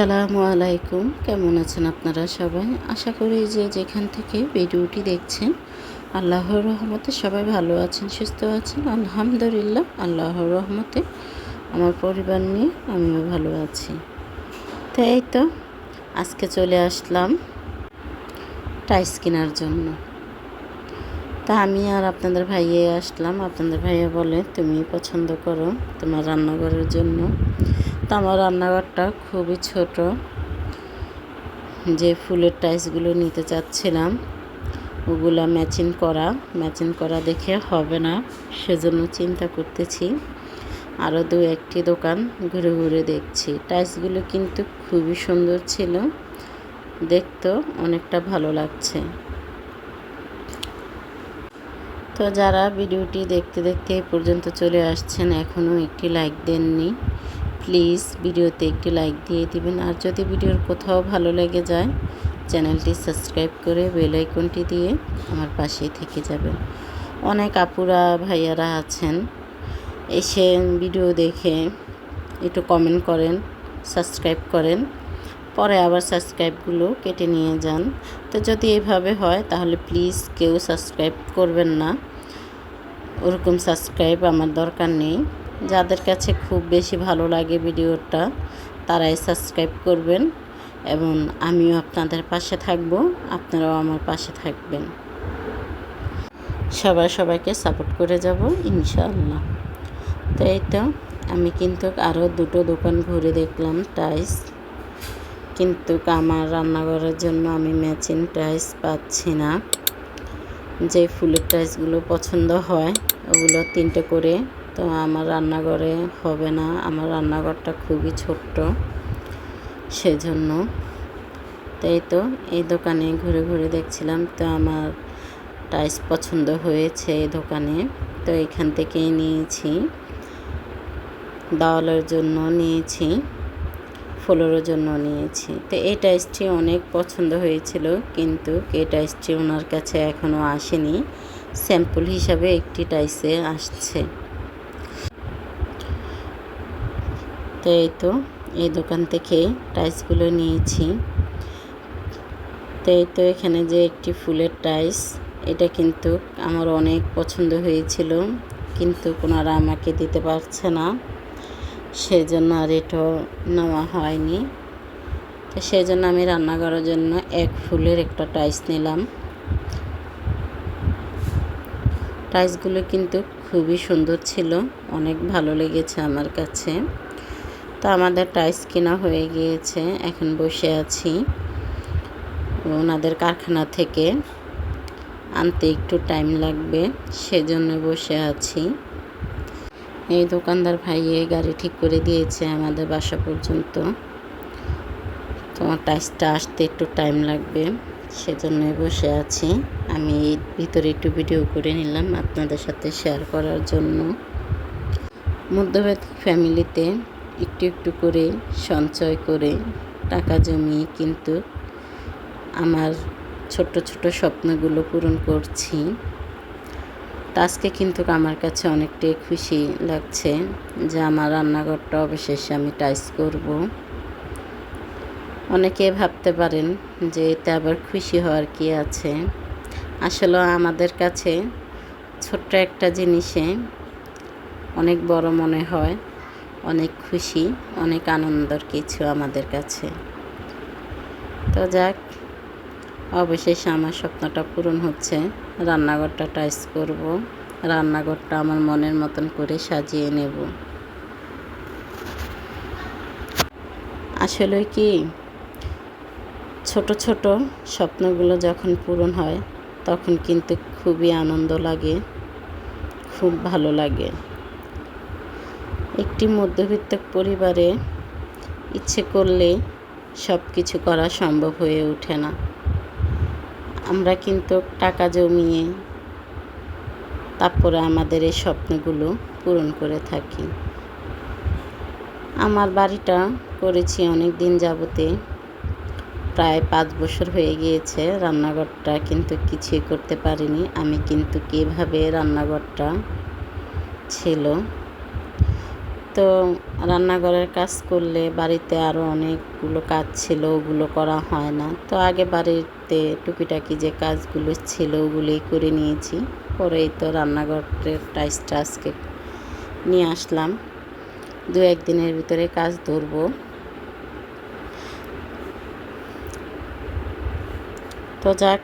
আসসালামু আলাইকুম। কেমন আছেন আপনারা সবাই? আশা করি যে যেখান থেকে ভিডিওটি দেখছেন, আল্লাহর রহমতে সবাই ভালো আছেন, সুস্থ আছেন। আলহামদুলিল্লাহ, আল্লাহর রহমতে আমার পরিবার নিয়ে আমিও ভালো আছি। তো এই তো, আজকে চলে আসলাম টাইস কেনার জন্য। তা আমি আর আপনাদের ভাইয়ে আসলাম। আপনাদের ভাইয়া বলে, তুমি পছন্দ করো তোমার রান্নাঘরের জন্য। তো আমার রান্নাঘরটা খুবই ছোট। যে ফুলের টাইসগুলো নিতে চাচ্ছিলাম, ওগুলো ম্যাচিং করা। ম্যাচিং করা দেখে হবে না, সেজন্য চিন্তা করতেছি। আরও দু একটি দোকান ঘুরে ঘুরে দেখছি। টাইসগুলো কিন্তু খুবই সুন্দর ছিল। দেখতেও অনেকটা ভালো লাগছে। তো যারা ভিডিওটি দেখতে দেখতে এই পর্যন্ত চলে আসছেন এখনও একটি লাইক দেননি প্লিজ ভিডিওতে একটি লাইক দিয়ে দিবেন। আর যদি ভিডিওর কোথাও ভালো লেগে যায়, চ্যানেলটি সাবস্ক্রাইব করে বেল আইকনটি দিয়ে আমার পাশেই থেকে যাবেন। অনেক আপুরা, ভাইয়ারা আছেন, এসে ভিডিও দেখে একটু কমেন্ট করেন সাবস্ক্রাইব করেন, পরে আবার সাবস্ক্রাইবগুলো কেটে নিয়ে যান। তো যদি এভাবে হয়, তাহলে প্লিজ কেউ সাবস্ক্রাইব করবেন না। ওরকম সাবস্ক্রাইব আমার দরকার নেই। যাদের কাছে খুব বেশি ভালো লাগে ভিডিওটা, তারাই সাবস্ক্রাইব করবেন এবং আমিও আপনাদের পাশে থাকব, আপনারাও আমার পাশে থাকবেন। সবাই সবাইকে সাপোর্ট করে যাব, ইনশাআল্লাহ। তো এই তো, আমি কিন্তু আরও দুটো দোকান ঘুরে দেখলাম, টাইস। কিন্তু আমার রান্নাঘরের জন্য আমি ম্যাচিং টাইস পাচ্ছি না। যে ফুলের টাইসগুলো পছন্দ হয়, ওগুলো তিনটে করে তো আমার রান্নাঘরে হবে না। আমার রান্নাঘরটা খুবই ছোট্ট, সেজন্য। তাই তো এই দোকানে ঘুরে ঘুরে দেখছিলাম, তো আমার টাইস পছন্দ হয়েছে এই দোকানে। তো এখান থেকেই নিয়েছি। দাওয়ালের জন্য নিয়েছি ফ্লোরের জন্য নিয়েছি। তো এই টাইসটি অনেক পছন্দ হয়েছিল, কিন্তু এই টাইসটি ওনার কাছে এখনও আসেনি। স্যাম্পল হিসাবে একটি টাইসে আসছে। তো এই তো, এই দোকান থেকে টাইসগুলো নিয়েছি। তো এই তো এখানে যে একটি ফুলের টাইস এটা কিন্তু আমার অনেক পছন্দ হয়েছিল, কিন্তু ওনারা আমাকে দিতে পারছে না। সেজন্য আর এটাও নেওয়া হয়নি। তো সেই জন্য আমি রান্না করার জন্য এক ফুলের একটা টাইস নিলাম। টাইসগুলো কিন্তু খুবই সুন্দর ছিল, অনেক ভালো লেগেছে আমার কাছে। তো আমাদের টাইস কেনা হয়ে গিয়েছে, এখন বসে আছি। ওনাদের কারখানা থেকে আনতে একটু টাইম লাগবে, সেজন্য বসে আছি। এই দোকানদার ভাইয়ে গাড়ি ঠিক করে দিয়েছে আমাদের বাসা পর্যন্ত। তোমার টাইসটা আসতে একটু টাইম লাগবে, সেজন্য বসে আছি। আমি এই ভিতরে একটু ভিডিও করে নিলাম আপনাদের সাথে শেয়ার করার জন্য। মধ্যবিত্ত ফ্যামিলিতে একটু একটু করে সঞ্চয় করে টাকা জমিয়ে কিন্তু আমার ছোট ছোট স্বপ্নগুলো পূরণ করছি। আজকে কিন্তু আমার কাছে অনেকটাই খুশি লাগছে যে আমার রান্নাঘরটা অবশেষে আমি টাইস করব। অনেকে ভাবতে পারেন যে এতে আবার খুশি হওয়ার কি আছে। আসলে আমাদের কাছে ছোট্ট একটা জিনিসে অনেক বড় মনে হয়। অনেক খুশি, অনেক আনন্দর কিছু আমাদের কাছে। তো যাক, অবশেষে আমার স্বপ্নটা পূরণ হচ্ছে। রান্নাঘরটা টাইস করব, রান্নাঘরটা আমার মনের মতন করে সাজিয়ে নেব। আসলে কি, ছোট ছোট স্বপ্নগুলো যখন পূরণ হয়, তখন কিন্তু খুবই আনন্দ লাগে, খুব ভালো লাগে। একটি মধ্যবিত্ত পরিবারে ইচ্ছে করলে সব কিছু করা সম্ভব হয়ে ওঠে না। আমরা কিন্তু টাকা জমিয়ে তারপরে আমাদের এই স্বপ্নগুলো পূরণ করে থাকি। আমার বাড়িটা করেছি অনেক দিন যাবতে। প্রায় পাঁচ বছর হয়ে গিয়েছে, রান্নাঘরটা কিন্তু কিছুই করতে পারিনি। আমি কিন্তু কীভাবে রান্নাঘরটা ছিল তো রান্নাঘরের কাজ করলে বাড়িতে আরও অনেকগুলো কাজ ছিল, ওগুলো করা হয় না। তো আগে বাড়িতে টুকিটাকি যে কাজগুলো ছিল, ওগুলোই করে নিয়েছি। পরেই তো রান্নাঘরের টাইসটা আজকে নিয়ে আসলাম। দু একদিনের ভিতরে কাজ ধরবো। তো যাক,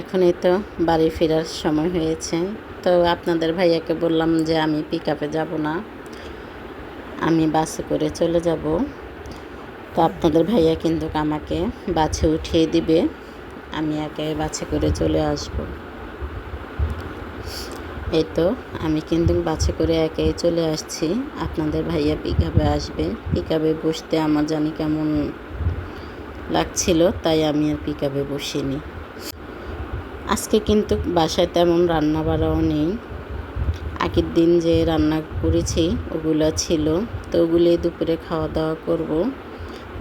এখনই তো বাড়ি ফেরার সময় হয়েছে। তো আপনাদের ভাইয়াকে বললাম যে আমি পিক আপে যাব না। আমি বাসে করে চলে যাব। তো আপনাদের ভাইয়া কিন্তু আমাকে বাছে উঠিয়ে দিবে। আমি একে বাছে করে চলে আসব। এই তো, আমি কিন্তু বাছে করে একে চলে আসছি। আপনাদের ভাইয়া পিকাবে আসবে। পিকাবে বসতে আমার জানি কেমন লাগছিল, তাই আমি আর পিকাবে বসিনি। আজকে কিন্তু বাসায় তেমন রান্না বাড়াও নেই। আগের দিন যে রান্না করেছি, ওগুলো ছিল। তো ওগুলোই দুপুরে খাওয়া দাওয়া করব।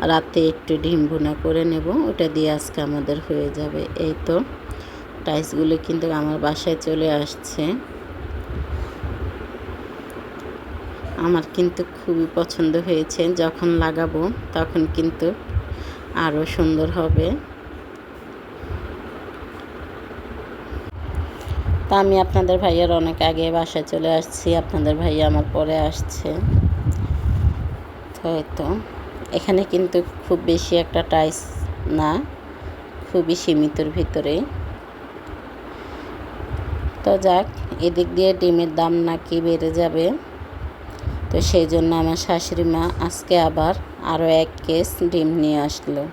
রাতে একটু ডিম ভুনা করে নেব। ওটা দিয়ে আজকে আমাদের হয়ে যাবে। এই তো টাইসগুলো কিন্তু আমার বাসায় চলে আসছে। আমার কিন্তু খুবই পছন্দ হয়েছে। যখন লাগাবো, তখন কিন্তু আরও সুন্দর হবে। তা আমি আপনাদের ভাইয়ের অনেক আগে বাসায় চলে আসছি। আপনাদের ভাইয়া আমার পরে আসছে। তো এখানে কিন্তু খুব বেশি একটা টাইস না, খুবই সীমিতর ভিতরে। তো যাক, এদিক দিয়ে ডিমের দাম নাকি বেড়ে যাবে। তো সেই জন্য আমার শাশুড়ি মা আজকে আবার আরও এক কেস ডিম নিয়ে আসলো।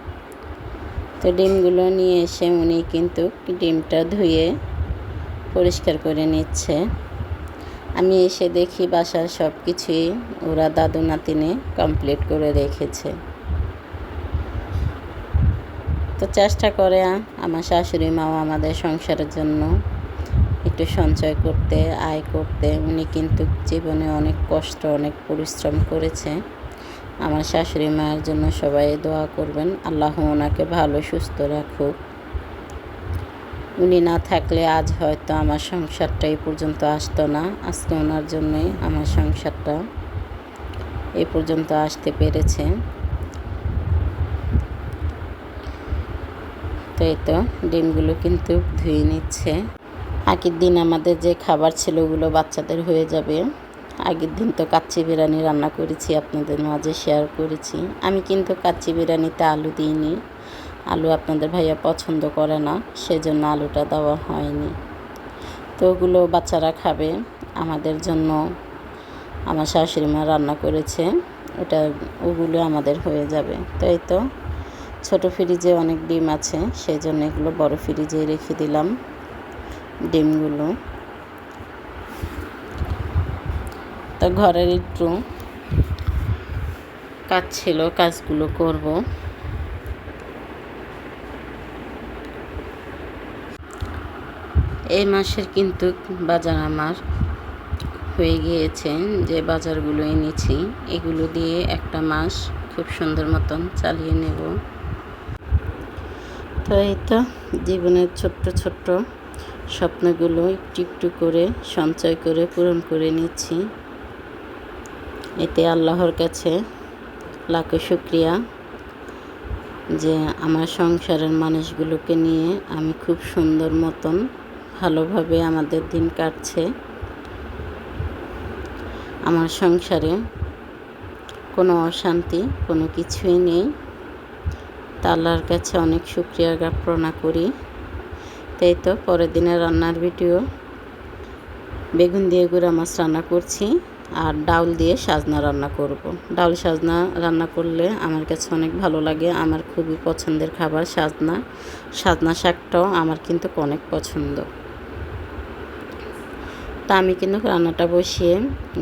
তো ডিমগুলো নিয়ে এসে উনি কিন্তু ডিমটা ধুয়ে পরিষ্কার করে নিচ্ছে। আমি এসে দেখি বাসার সব কিছুই ওরা দাদু নাতিনে কমপ্লিট করে রেখেছে। তো চেষ্টা করে আমার শাশুড়ি মাও আমাদের সংসারের জন্য একটু সঞ্চয় করতে, আয় করতে। উনি কিন্তু জীবনে অনেক কষ্ট, অনেক পরিশ্রম করেছে। আমার শাশুড়ি মায়ের জন্য সবাই দোয়া করবেন। আল্লাহ ওনাকে ভালো, সুস্থ রাখুক। উনি না থাকলে আজ হয়তো আমার সংসারটা এই পর্যন্ত আসতো না। আজকে ওনার জন্যই আমার সংসারটা এ পর্যন্ত আসতে পেরেছে। তো এই তো ডিমগুলো কিন্তু ধুয়ে নিচ্ছে। আগের দিন আমাদের যে খাবার ছিল ওগুলো বাচ্চাদের হয়ে যাবে। আগের দিন তো কাচ্চি বিরিয়ানি রান্না করেছি, আপনাদের মাঝে শেয়ার করেছি। আমি কিন্তু কাচ্চি বিরিয়ানিতে আলু দিইনি। আলু আপনাদের ভাইয়া পছন্দ করে না, সেজন্য আলুটা দেওয়া হয়নি। তো ওগুলো বাচ্চারা খাবে। আমাদের জন্য আমার শাশুড়ি মা রান্না করেছে, ওটা ওগুলো আমাদের হয়ে যাবে। তো এই তো, ছোটো ফ্রিজে অনেক ডিম আছে সেই জন্য এগুলো বড় ফ্রিজে রেখে দিলাম ডিমগুলো। তো ঘরের একটু কাজ ছিল, কাজগুলো করব। এই মাসের কিন্তু বাজার আমার হয়ে গিয়েছে যে বাজারগুলো এনেছি এগুলো দিয়ে একটা মাস খুব সুন্দর মতন চালিয়ে নেব। তো এই তো জীবনের ছোট্ট ছোট্ট স্বপ্নগুলো একটু একটু করে সঞ্চয় করে পূরণ করে নিচ্ছি। এতে আল্লাহর কাছে লাখো শুক্রিয়া যে আমার সংসারের মানুষগুলোকে নিয়ে আমি খুব সুন্দর মতন ভালোভাবে আমাদের দিন কাটছে। আমার সংসারে কোনো অশান্তি, কোনো কিছুই নেই। তা আল্লাহর কাছে অনেক শুক্রিয়া জ্ঞাপনা করি। তাই তো পরের দিনের রান্নার ভিডিও। বেগুন দিয়ে গুঁড়া মাছ রান্না করছি আর ডাউল দিয়ে সাজনা রান্না করব। ডাউল সাজনা রান্না করলে আমার কাছে অনেক ভালো লাগে। আমার খুবই পছন্দের খাবার সাজনা। সাজনা শাকটাও আমার কিন্তু অনেক পছন্দ। তা আমি কিন্তু রান্নাটা বসিয়ে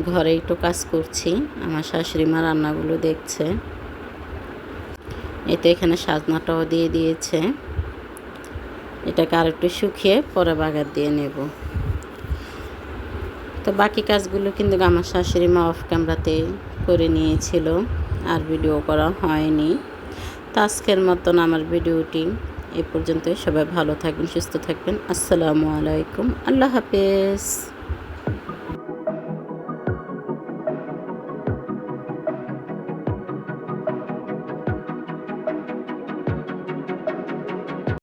ঘরে একটু কাজ করছি। আমার শাশুড়ি মা রান্নাগুলো দেখছে। এতে এখানে সাজনাটাও দিয়ে দিয়েছে। এটাকে আর একটু শুকিয়ে পরে বাগার দিয়ে নেব। তো বাকি কাজগুলো কিন্তু আমার শাশুড়ি মা অফ ক্যামেরাতে করে নিয়েছিল, আর ভিডিও করা হয়নি। তো আজকের মতন আমার ভিডিওটি এ পর্যন্ত সবাই ভালো থাকবেন, সুস্থ থাকবেন। আসসালামু আলাইকুম। আল্লাহ হাফেজ।